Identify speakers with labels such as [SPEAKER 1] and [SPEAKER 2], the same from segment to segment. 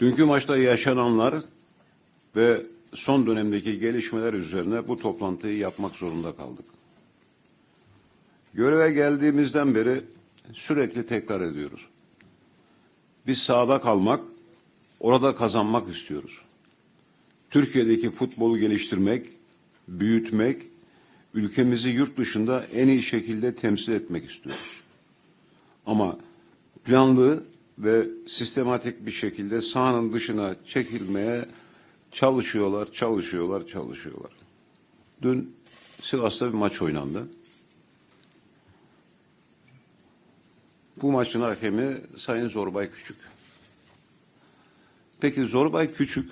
[SPEAKER 1] Dünkü maçta yaşananlar ve son dönemdeki gelişmeler üzerine bu toplantıyı yapmak zorunda kaldık. Göreve geldiğimizden beri sürekli tekrar ediyoruz. Biz sahada kalmak, orada kazanmak istiyoruz. Türkiye'deki futbolu geliştirmek, büyütmek, ülkemizi yurt dışında en iyi şekilde temsil etmek istiyoruz. Ama planlı ve sistematik bir şekilde sahanın dışına çekilmeye çalışıyorlar, çalışıyorlar, çalışıyorlar. Dün Sivas'ta bir maç oynandı. Bu maçın hakemi Sayın Zorbay Küçük. Peki Zorbay Küçük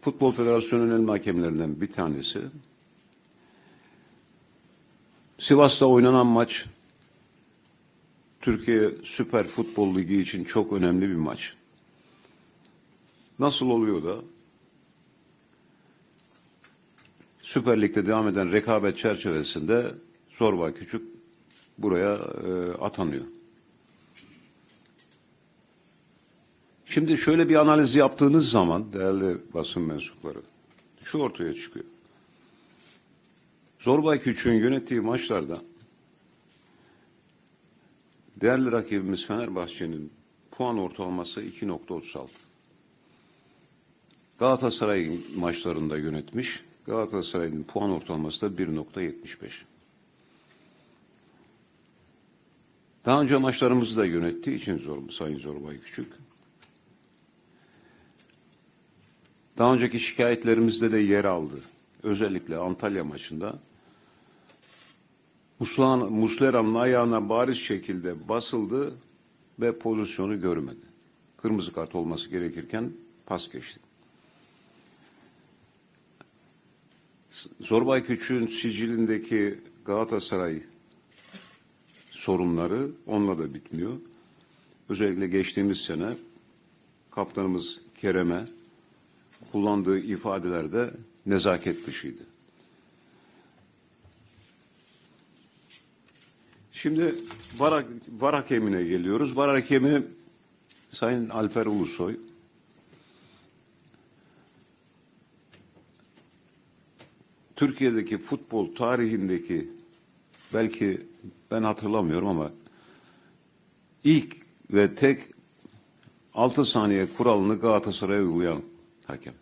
[SPEAKER 1] Futbol Federasyonu'nun önemli hakemlerinden bir tanesi. Sivas'ta oynanan maç Türkiye Süper Futbol Ligi için çok önemli bir maç. Nasıl oluyor da Süper Lig'de devam eden rekabet çerçevesinde Zorbay Küçük buraya e, atanıyor. Şimdi şöyle bir analiz yaptığınız zaman değerli basın mensupları şu ortaya çıkıyor. Zorbay Küçük'ün yönettiği maçlarda değerli rakibimiz Fenerbahçe'nin puan ortalaması 2.36. Galatasaray'ın maçlarında yönetmiş. Galatasaray'ın puan ortalaması da 1.75. Daha önce maçlarımızı da yönettiği için zor, Sayın Zorbay Küçük. Daha önceki şikayetlerimizde de yer aldı. Özellikle Antalya maçında. Muslan- Muslera'nın ayağına bariz şekilde basıldı ve pozisyonu görmedi. Kırmızı kart olması gerekirken pas geçti. Zorbay Küçük'ün sicilindeki Galatasaray sorunları onunla da bitmiyor. Özellikle geçtiğimiz sene kaptanımız Kerem'e kullandığı ifadelerde nezaket dışıydı. Şimdi var, var hakemine geliyoruz. Var hakemi Sayın Alper Ulusoy. Türkiye'deki futbol tarihindeki belki ben hatırlamıyorum ama ilk ve tek 6 saniye kuralını Galatasaray'a uygulayan hakem.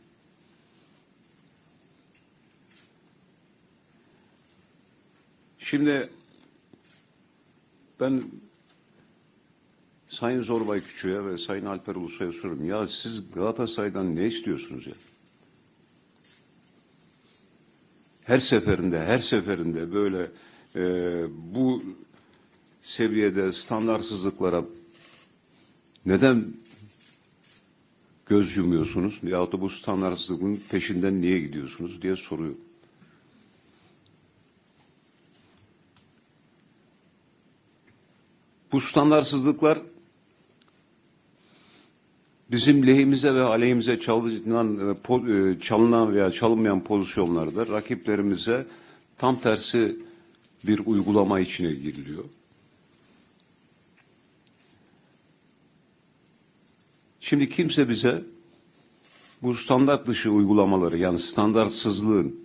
[SPEAKER 1] Şimdi ben Sayın Zorbay Küçük'e ve Sayın Alper Ulusoy'a soruyorum. Ya siz Galatasaray'dan ne istiyorsunuz ya? Her seferinde, her seferinde böyle e, bu seviyede standartsızlıklara neden göz yumuyorsunuz? Yahut da bu standartsızlığın peşinden niye gidiyorsunuz diye soruyor. Bu standartsızlıklar bizim lehimize ve aleyhimize çalınan, e, e, çalınan veya çalınmayan pozisyonlarda rakiplerimize tam tersi bir uygulama içine giriliyor. Şimdi kimse bize bu standart dışı uygulamaları yani standartsızlığın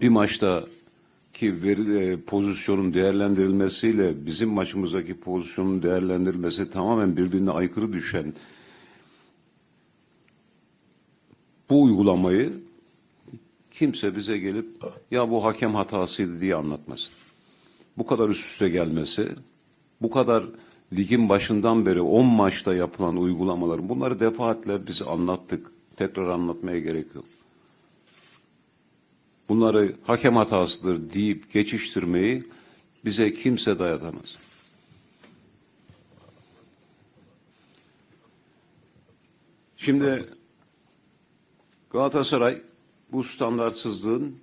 [SPEAKER 1] bir maçta ki veri, e, pozisyonun değerlendirilmesiyle bizim maçımızdaki pozisyonun değerlendirilmesi tamamen birbirine aykırı düşen bu uygulamayı kimse bize gelip ya bu hakem hatasıydı diye anlatmasın. Bu kadar üst üste gelmesi, bu kadar ligin başından beri 10 maçta yapılan uygulamaların bunları defaatle biz anlattık. Tekrar anlatmaya gerek yok. Bunları hakem hatasıdır deyip geçiştirmeyi bize kimse dayatamaz. Şimdi Galatasaray bu standartsızlığın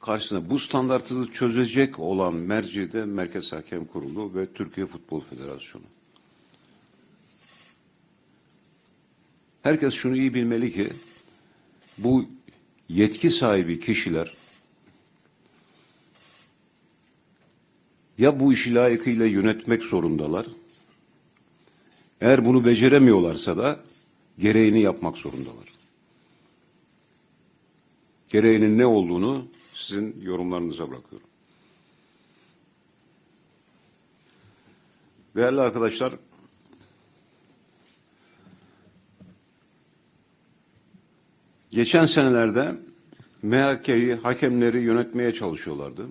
[SPEAKER 1] karşısında bu standartsızlığı çözecek olan merci de Merkez Hakem Kurulu ve Türkiye Futbol Federasyonu. Herkes şunu iyi bilmeli ki bu yetki sahibi kişiler Ya bu işi layıkıyla yönetmek zorundalar. Eğer bunu beceremiyorlarsa da gereğini yapmak zorundalar. Gereğinin ne olduğunu sizin yorumlarınıza bırakıyorum. Değerli arkadaşlar, geçen senelerde MHK'yi, hakemleri yönetmeye çalışıyorlardı.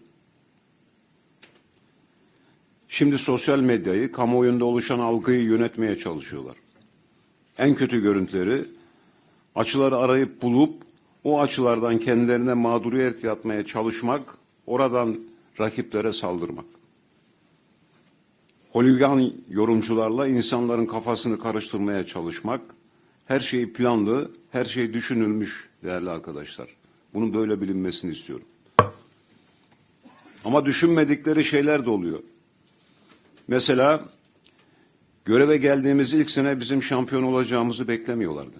[SPEAKER 1] Şimdi sosyal medyayı, kamuoyunda oluşan algıyı yönetmeye çalışıyorlar. En kötü görüntüleri, açıları arayıp bulup, o açılardan kendilerine mağduriyet yatmaya çalışmak, oradan rakiplere saldırmak. Holigan yorumcularla insanların kafasını karıştırmaya çalışmak, her şey planlı, her şey düşünülmüş değerli arkadaşlar. Bunun böyle bilinmesini istiyorum. Ama düşünmedikleri şeyler de oluyor. Mesela göreve geldiğimiz ilk sene bizim şampiyon olacağımızı beklemiyorlardı.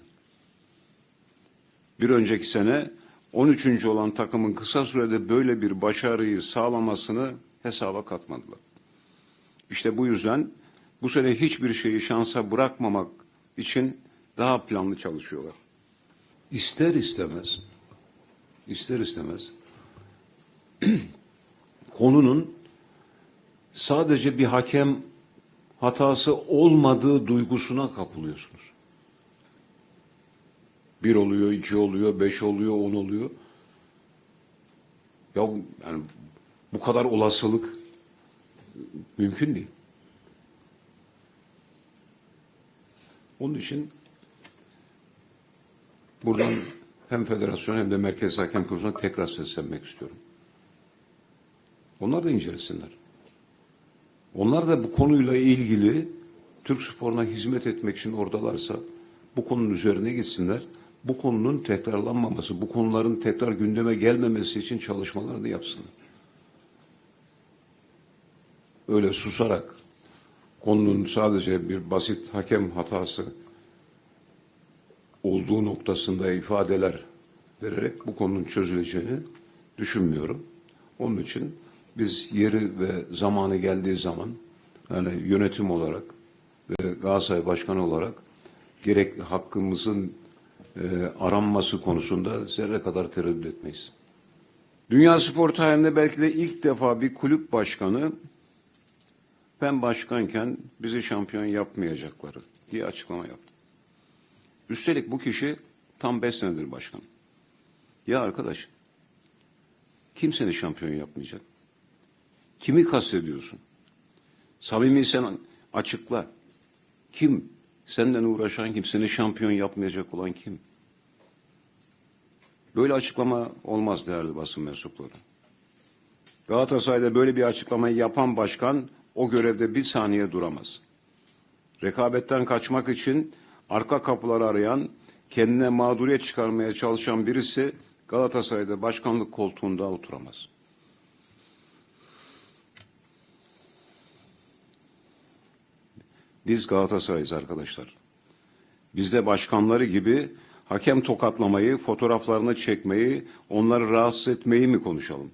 [SPEAKER 1] Bir önceki sene 13. olan takımın kısa sürede böyle bir başarıyı sağlamasını hesaba katmadılar. İşte bu yüzden bu sene hiçbir şeyi şansa bırakmamak için daha planlı çalışıyorlar. İster istemez, ister istemez konunun sadece bir hakem hatası olmadığı duygusuna kapılıyorsunuz. Bir oluyor, iki oluyor, beş oluyor, on oluyor. Ya yani bu kadar olasılık mümkün değil. Onun için buradan hem federasyon hem de Merkez Hakem Kurulu'na tekrar seslenmek istiyorum. Onlar da incelesinler. Onlar da bu konuyla ilgili Türk sporuna hizmet etmek için oradalarsa bu konunun üzerine gitsinler. Bu konunun tekrarlanmaması, bu konuların tekrar gündeme gelmemesi için çalışmalarını yapsınlar. Öyle susarak konunun sadece bir basit hakem hatası olduğu noktasında ifadeler vererek bu konunun çözüleceğini düşünmüyorum. Onun için biz yeri ve zamanı geldiği zaman yani yönetim olarak ve Galatasaray Başkanı olarak gerek hakkımızın e, aranması konusunda zerre kadar tereddüt etmeyiz. Dünya spor tarihinde belki de ilk defa bir kulüp başkanı ben başkanken bizi şampiyon yapmayacakları diye açıklama yaptı. Üstelik bu kişi tam beş senedir başkan. Ya arkadaş kim seni şampiyon yapmayacak? Kimi kastediyorsun? Samimi sen açıkla. Kim? Senden uğraşan kim? Seni şampiyon yapmayacak olan kim? Böyle açıklama olmaz değerli basın mensupları. Galatasaray'da böyle bir açıklamayı yapan başkan o görevde bir saniye duramaz. Rekabetten kaçmak için arka kapıları arayan, kendine mağduriyet çıkarmaya çalışan birisi Galatasaray'da başkanlık koltuğunda oturamaz. Biz Galatasaray'ız arkadaşlar. Biz de başkanları gibi hakem tokatlamayı, fotoğraflarını çekmeyi, onları rahatsız etmeyi mi konuşalım?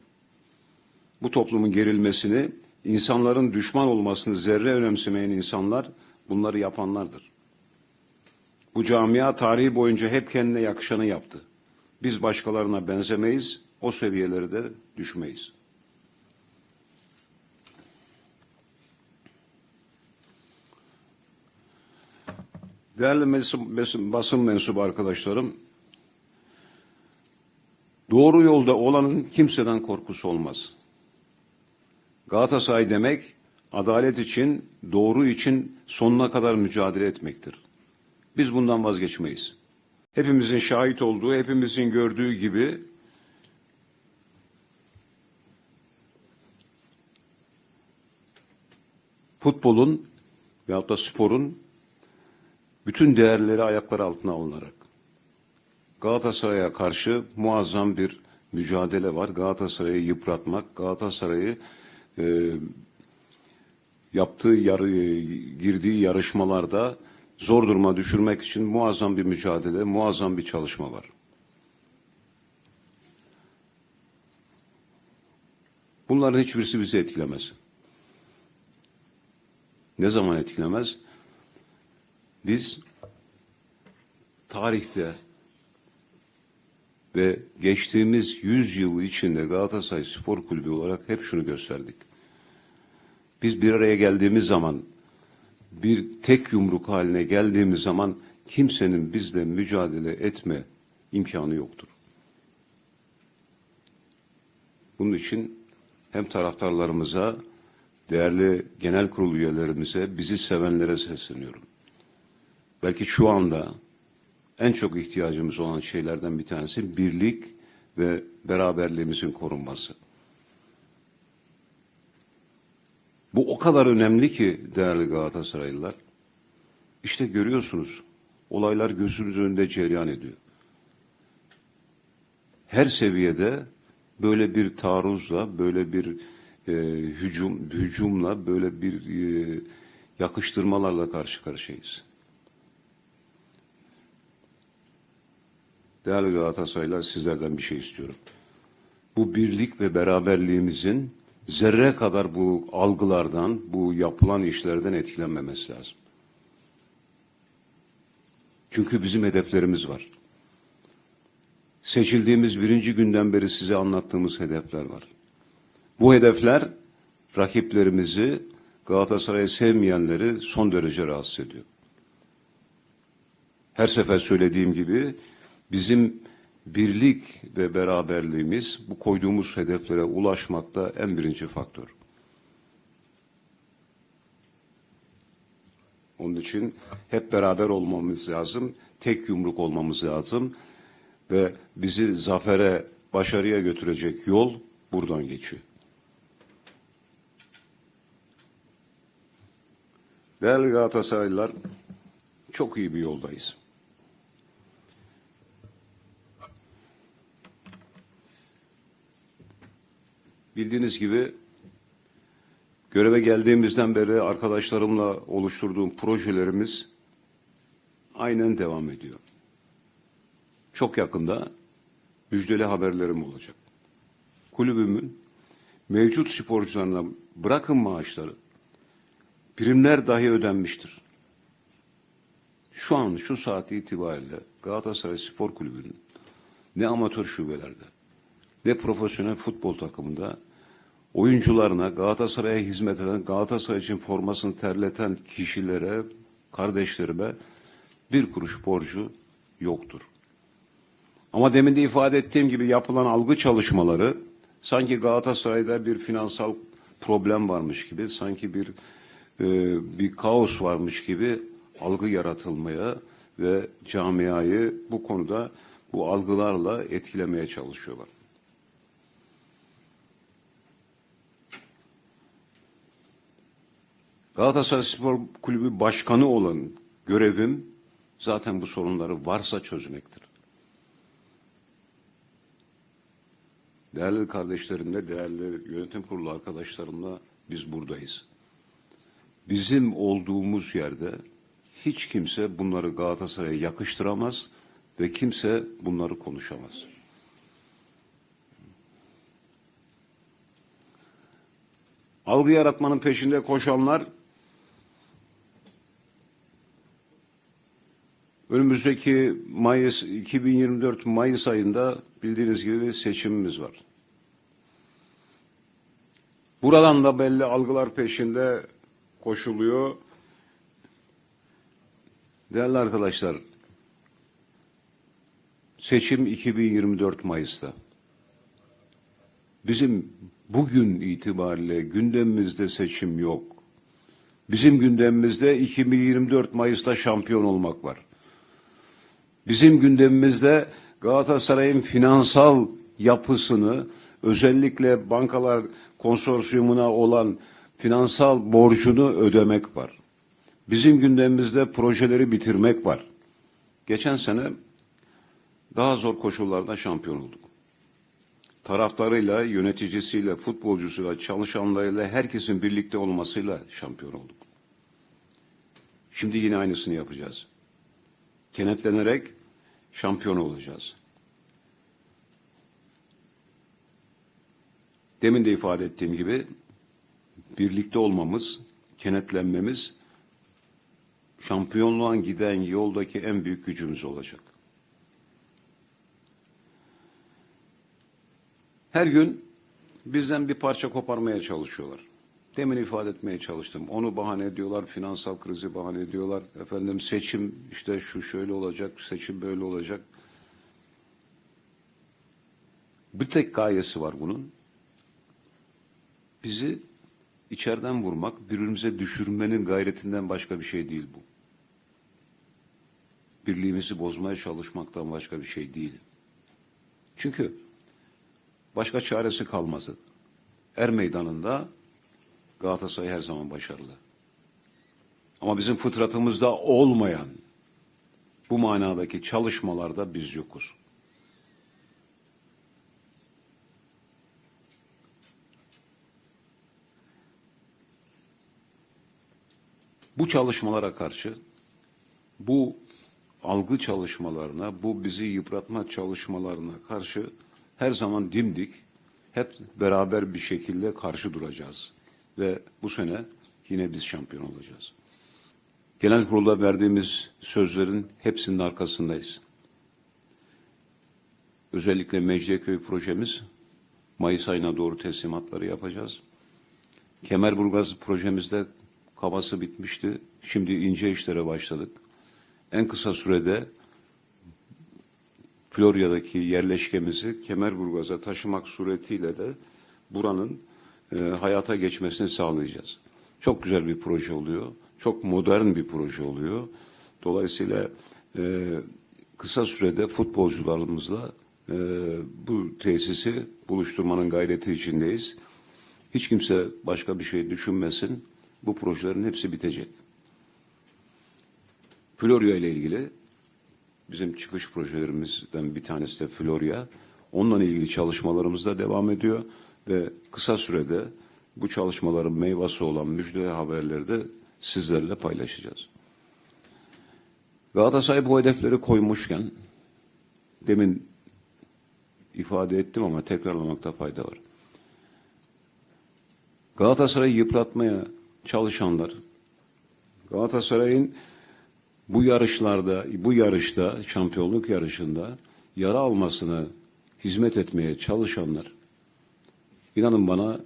[SPEAKER 1] Bu toplumun gerilmesini, insanların düşman olmasını zerre önemsemeyen insanlar bunları yapanlardır. Bu camia tarihi boyunca hep kendine yakışanı yaptı. Biz başkalarına benzemeyiz, o seviyelere de düşmeyiz. Değerli basın mensubu arkadaşlarım, doğru yolda olanın kimseden korkusu olmaz. Galatasaray demek, adalet için, doğru için sonuna kadar mücadele etmektir. Biz bundan vazgeçmeyiz. Hepimizin şahit olduğu, hepimizin gördüğü gibi futbolun veyahut da sporun bütün değerleri ayaklar altına alınarak Galatasaray'a karşı muazzam bir mücadele var. Galatasaray'ı yıpratmak, Galatasaray'ı e, yaptığı yarı, girdiği yarışmalarda zor duruma düşürmek için muazzam bir mücadele, muazzam bir çalışma var. Bunların hiçbirisi bizi etkilemez. Ne zaman etkilemez? Biz tarihte ve geçtiğimiz 100 yıl içinde Galatasaray Spor Kulübü olarak hep şunu gösterdik. Biz bir araya geldiğimiz zaman, bir tek yumruk haline geldiğimiz zaman kimsenin bizle mücadele etme imkanı yoktur. Bunun için hem taraftarlarımıza, değerli genel kurul üyelerimize, bizi sevenlere sesleniyorum. Belki şu anda en çok ihtiyacımız olan şeylerden bir tanesi birlik ve beraberliğimizin korunması. Bu o kadar önemli ki değerli Galatasaraylılar. İşte görüyorsunuz olaylar gözünüz önünde cereyan ediyor. Her seviyede böyle bir taarruzla, böyle bir e, hücum, hücumla, böyle bir e, yakıştırmalarla karşı karşıyayız. Değerli Galatasaraylılar sizlerden bir şey istiyorum. Bu birlik ve beraberliğimizin zerre kadar bu algılardan, bu yapılan işlerden etkilenmemesi lazım. Çünkü bizim hedeflerimiz var. Seçildiğimiz birinci günden beri size anlattığımız hedefler var. Bu hedefler rakiplerimizi, Galatasaray'ı sevmeyenleri son derece rahatsız ediyor. Her sefer söylediğim gibi bizim birlik ve beraberliğimiz bu koyduğumuz hedeflere ulaşmakta en birinci faktör. Onun için hep beraber olmamız lazım, tek yumruk olmamız lazım ve bizi zafere, başarıya götürecek yol buradan geçiyor. Değerli Galatasaraylılar, çok iyi bir yoldayız. Bildiğiniz gibi göreve geldiğimizden beri arkadaşlarımla oluşturduğum projelerimiz aynen devam ediyor. Çok yakında müjdeli haberlerim olacak. Kulübümün mevcut sporcularına bırakın maaşları, primler dahi ödenmiştir. Şu an şu saat itibariyle Galatasaray Spor Kulübü'nün ne amatör şubelerde ne profesyonel futbol takımında oyuncularına Galatasaray'a hizmet eden, Galatasaray için formasını terleten kişilere, kardeşlerime bir kuruş borcu yoktur. Ama demin de ifade ettiğim gibi yapılan algı çalışmaları sanki Galatasaray'da bir finansal problem varmış gibi, sanki bir e, bir kaos varmış gibi algı yaratılmaya ve camiayı bu konuda bu algılarla etkilemeye çalışıyorlar. Galatasaray Spor Kulübü Başkanı olan görevim zaten bu sorunları varsa çözmektir. Değerli kardeşlerimle, değerli yönetim kurulu arkadaşlarımla biz buradayız. Bizim olduğumuz yerde hiç kimse bunları Galatasaray'a yakıştıramaz ve kimse bunları konuşamaz. Algı yaratmanın peşinde koşanlar önümüzdeki Mayıs 2024 Mayıs ayında bildiğiniz gibi seçimimiz var. Buradan da belli algılar peşinde koşuluyor. Değerli arkadaşlar, seçim 2024 Mayıs'ta. Bizim bugün itibariyle gündemimizde seçim yok. Bizim gündemimizde 2024 Mayıs'ta şampiyon olmak var. Bizim gündemimizde Galatasaray'ın finansal yapısını özellikle bankalar konsorsiyumuna olan finansal borcunu ödemek var. Bizim gündemimizde projeleri bitirmek var. Geçen sene daha zor koşullarda şampiyon olduk. Taraftarıyla, yöneticisiyle, futbolcusuyla, çalışanlarıyla herkesin birlikte olmasıyla şampiyon olduk. Şimdi yine aynısını yapacağız. Kenetlenerek şampiyon olacağız. Demin de ifade ettiğim gibi birlikte olmamız, kenetlenmemiz şampiyonluğa giden yoldaki en büyük gücümüz olacak. Her gün bizden bir parça koparmaya çalışıyorlar. Demin ifade etmeye çalıştım. Onu bahane ediyorlar, finansal krizi bahane ediyorlar. Efendim seçim işte şu şöyle olacak, seçim böyle olacak. Bir tek gayesi var bunun. Bizi içeriden vurmak, birbirimize düşürmenin gayretinden başka bir şey değil bu. Birliğimizi bozmaya çalışmaktan başka bir şey değil. Çünkü başka çaresi kalmadı. Er meydanında Galatasaray her zaman başarılı. Ama bizim fıtratımızda olmayan bu manadaki çalışmalarda biz yokuz. Bu çalışmalara karşı, bu algı çalışmalarına, bu bizi yıpratma çalışmalarına karşı her zaman dimdik, hep beraber bir şekilde karşı duracağız. Ve bu sene yine biz şampiyon olacağız. Genel kurulda verdiğimiz sözlerin hepsinin arkasındayız. Özellikle Mecidiyeköy projemiz Mayıs ayına doğru teslimatları yapacağız. Kemerburgaz projemizde kabası bitmişti. Şimdi ince işlere başladık. En kısa sürede Florya'daki yerleşkemizi Kemerburgaz'a taşımak suretiyle de buranın e, hayata geçmesini sağlayacağız. Çok güzel bir proje oluyor. Çok modern bir proje oluyor. Dolayısıyla e, kısa sürede futbolcularımızla e, bu tesisi buluşturmanın gayreti içindeyiz. Hiç kimse başka bir şey düşünmesin. Bu projelerin hepsi bitecek. Florya ile ilgili bizim çıkış projelerimizden bir tanesi de Florya. Onunla ilgili çalışmalarımız da devam ediyor ve kısa sürede bu çalışmaların meyvesi olan müjde haberleri de sizlerle paylaşacağız. Galatasaray bu hedefleri koymuşken demin ifade ettim ama tekrarlamakta fayda var. Galatasaray'ı yıpratmaya çalışanlar Galatasaray'ın bu yarışlarda, bu yarışta, şampiyonluk yarışında yara almasına hizmet etmeye çalışanlar inanın bana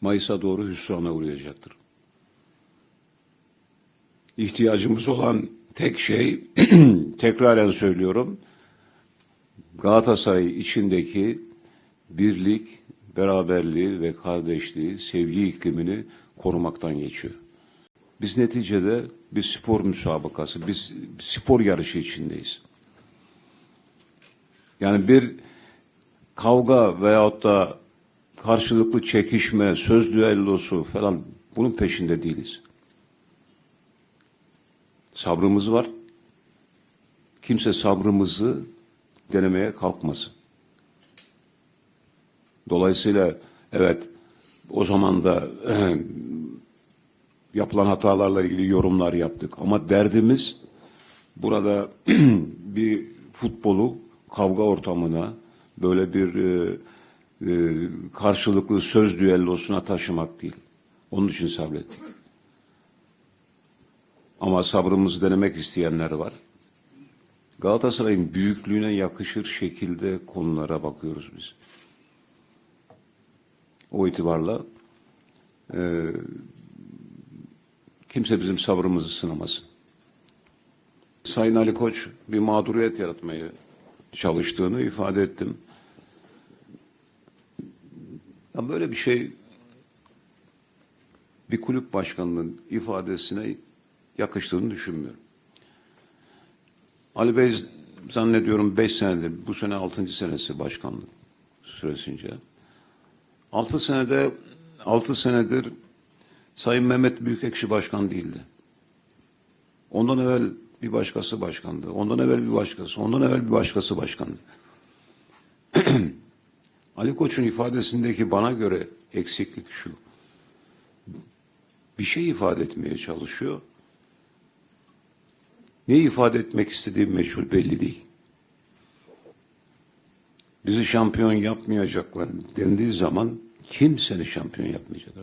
[SPEAKER 1] Mayıs'a doğru hüsrana uğrayacaktır. İhtiyacımız olan tek şey, tekraren söylüyorum, Galatasaray içindeki birlik, beraberliği ve kardeşliği, sevgi iklimini korumaktan geçiyor. Biz neticede bir spor müsabakası, biz spor yarışı içindeyiz. Yani bir kavga veyahut da karşılıklı çekişme, söz düellosu falan bunun peşinde değiliz. Sabrımız var. Kimse sabrımızı denemeye kalkmasın. Dolayısıyla evet o zaman da yapılan hatalarla ilgili yorumlar yaptık. Ama derdimiz burada bir futbolu kavga ortamına böyle bir e, e, karşılıklı söz düellosuna taşımak değil. Onun için sabrettik. Ama sabrımızı denemek isteyenler var. Galatasaray'ın büyüklüğüne yakışır şekilde konulara bakıyoruz biz. O itibarla e, kimse bizim sabrımızı sınamasın. Sayın Ali Koç bir mağduriyet yaratmayı çalıştığını ifade ettim. Ya böyle bir şey bir kulüp başkanının ifadesine yakıştığını düşünmüyorum. Ali Bey zannediyorum beş senedir, bu sene altıncı senesi başkanlık süresince. Altı senede, altı senedir Sayın Mehmet Büyükekşi başkan değildi. Ondan evvel bir başkası başkandı. Ondan evvel bir başkası, ondan evvel bir başkası başkandı. Ali Koç'un ifadesindeki bana göre eksiklik şu. Bir şey ifade etmeye çalışıyor. Ne ifade etmek istediği meşhur belli değil. Bizi şampiyon yapmayacaklar dendiği zaman kim seni şampiyon yapmayacak?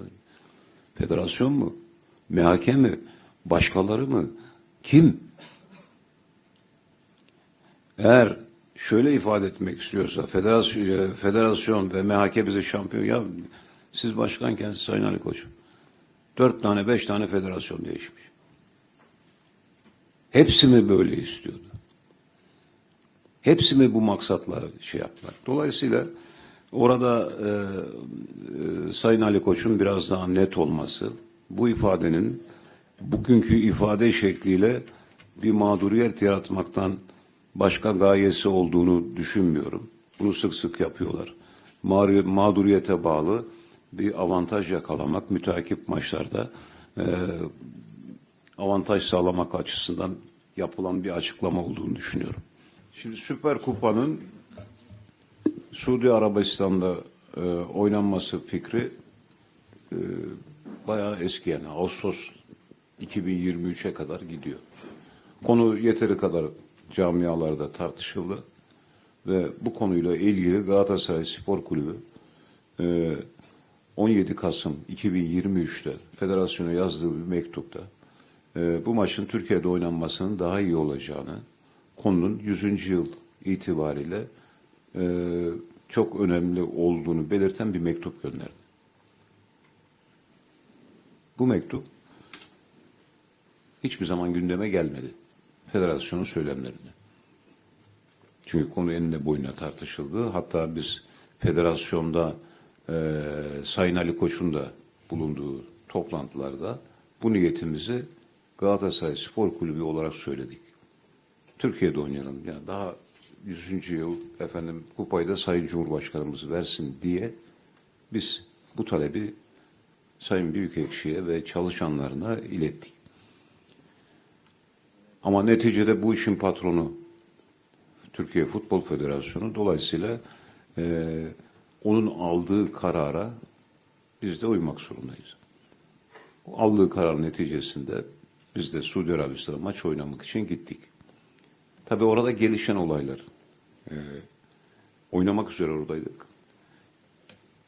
[SPEAKER 1] Federasyon mu? MHK mi? Başkaları mı? Kim? Eğer şöyle ifade etmek istiyorsa federasyon, federasyon ve MHK bize şampiyon ya siz başkanken Sayın Ali Koç dört tane beş tane federasyon değişmiş. Hepsi mi böyle istiyordu? Hepsi mi bu maksatla şey yaptılar? Dolayısıyla orada e, e, Sayın Ali Koç'un biraz daha net olması, bu ifadenin bugünkü ifade şekliyle bir mağduriyet yaratmaktan başka gayesi olduğunu düşünmüyorum. Bunu sık sık yapıyorlar. Mağdur- Mağduriyete bağlı bir avantaj yakalamak müteakip maçlarda e, avantaj sağlamak açısından yapılan bir açıklama olduğunu düşünüyorum. Şimdi Süper Kupa'nın Suudi Arabistan'da e, oynanması fikri e, bayağı eski yani Ağustos 2023'e kadar gidiyor. Konu yeteri kadar camialarda tartışıldı ve bu konuyla ilgili Galatasaray Spor Kulübü e, 17 Kasım 2023'te federasyona yazdığı bir mektupta e, bu maçın Türkiye'de oynanmasının daha iyi olacağını, konunun 100. yıl itibariyle e, çok önemli olduğunu belirten bir mektup gönderdi. Bu mektup hiçbir zaman gündeme gelmedi. Federasyonun söylemlerinde. Çünkü konu enine boyuna tartışıldı. Hatta biz federasyonda e, Sayın Ali Koç'un da bulunduğu toplantılarda bu niyetimizi Galatasaray Spor Kulübü olarak söyledik. Türkiye'de oynayalım. Yani daha 100. yıl efendim kupayı da Sayın Cumhurbaşkanımız versin diye biz bu talebi Sayın Büyükekşi'ye ve çalışanlarına ilettik. Ama neticede bu işin patronu Türkiye Futbol Federasyonu dolayısıyla e, onun aldığı karara biz de uymak zorundayız. O aldığı karar neticesinde biz de Suudi Arabistan'a maç oynamak için gittik. Tabi orada gelişen olaylar. e, oynamak üzere oradaydık.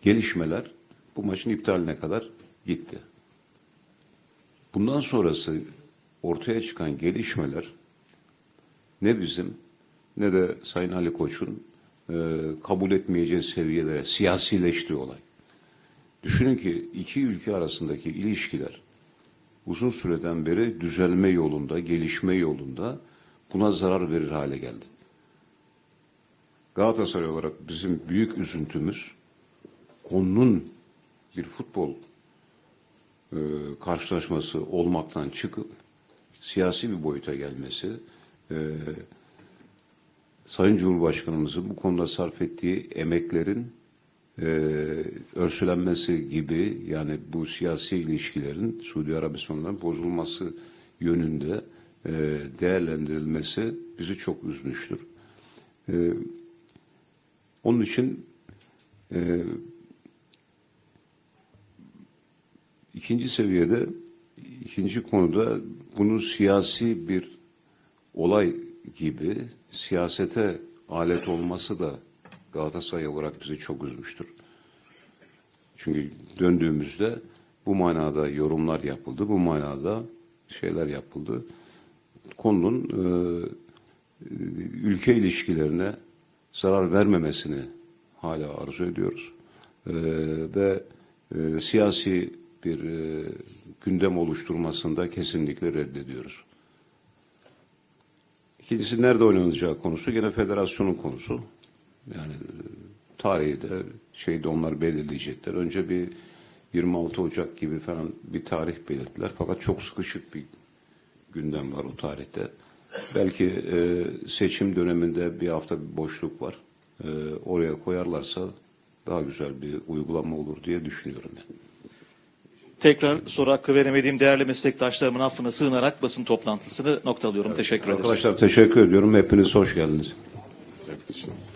[SPEAKER 1] Gelişmeler bu maçın iptaline kadar gitti. Bundan sonrası ortaya çıkan gelişmeler ne bizim ne de Sayın Ali Koç'un e, kabul etmeyeceği seviyelere siyasileştiği olay. Düşünün ki iki ülke arasındaki ilişkiler uzun süreden beri düzelme yolunda, gelişme yolunda buna zarar verir hale geldi. Galatasaray olarak bizim büyük üzüntümüz konunun bir futbol e, karşılaşması olmaktan çıkıp siyasi bir boyuta gelmesi, e, Sayın Cumhurbaşkanımızın bu konuda sarf ettiği emeklerin e, örsülenmesi gibi yani bu siyasi ilişkilerin Suudi Arabistan'dan bozulması yönünde e, değerlendirilmesi bizi çok üzmüştür. E, onun için e, ikinci seviyede ikinci konuda bunun siyasi bir olay gibi siyasete alet olması da Galatasaray olarak bizi çok üzmüştür. Çünkü döndüğümüzde bu manada yorumlar yapıldı, bu manada şeyler yapıldı. Konunun e, ülke ilişkilerine zarar vermemesini hala arzu ediyoruz. E, ve e, siyasi bir e, gündem oluşturmasında kesinlikle reddediyoruz. İkincisi nerede oynanacağı konusu gene federasyonun konusu. Yani e, tarihi de şeyde onlar belirleyecekler. Önce bir 26 Ocak gibi falan bir tarih belirttiler. Fakat çok sıkışık bir gündem var o tarihte. Belki e, seçim döneminde bir hafta bir boşluk var. E, oraya koyarlarsa daha güzel bir uygulama olur diye düşünüyorum yani.
[SPEAKER 2] Tekrar soru hakkı veremediğim değerli meslektaşlarımın affına sığınarak basın toplantısını noktalıyorum. Teşekkür ederiz.
[SPEAKER 1] Arkadaşlar teşekkür ediyorum. Hepiniz hoş geldiniz.
[SPEAKER 3] Teşekkür